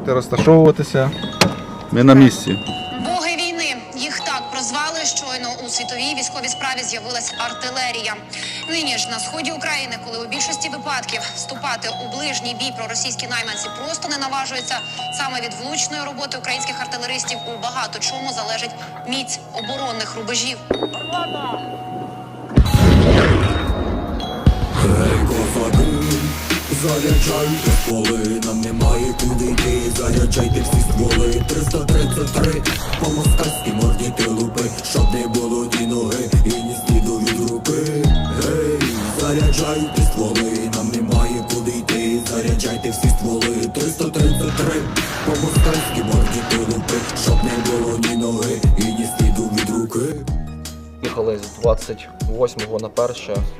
Можете розташовуватися. Ми на місці. Боги війни їх так прозвали. Щойно у світовій військовій справі з'явилась артилерія. Нині ж на сході України, коли у більшості випадків вступати у ближній бій проросійські найманці просто не наважуються. Саме від влучної роботи українських артилеристів у багато чому залежить міць оборонних рубежів. Заряджайте стволи, нам немає куди йти, заряджайте всі стволи. 333, по москальській морді ти лупи, щоб не було ні ноги і ні сліду від руки Гей, заряджайте стволи, нам немає куди йти, заряджайте всі стволи. 333, по москальській морді ти лупи, щоб не було ні ноги і ні сліду від руки Їхали з 28 на 1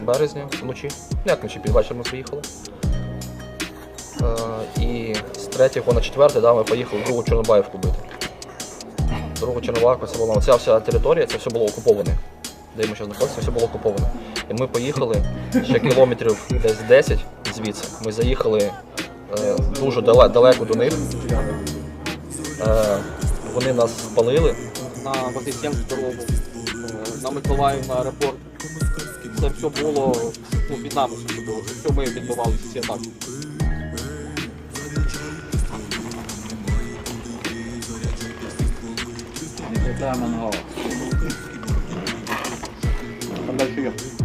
березня вночі. Як вночі, під вечір ми приїхали. 3 на 4 да, ми поїхали в другу Чорнобаївку бити. Другу Чорнобаївку це була оця вся територія, це все було окуповане. Де ми зараз знаходимося, все було окуповане. І ми поїхали ще кілометрів десь 10 звідси. Ми заїхали е, дуже дале- далеко до них. Е, вони нас спалили. на Вознесенську дорогу, е, на Миколаїв, на аеропорт. Це все було ну, під нами, все ми відбивали всі атаки. Det där man har. Den där 20.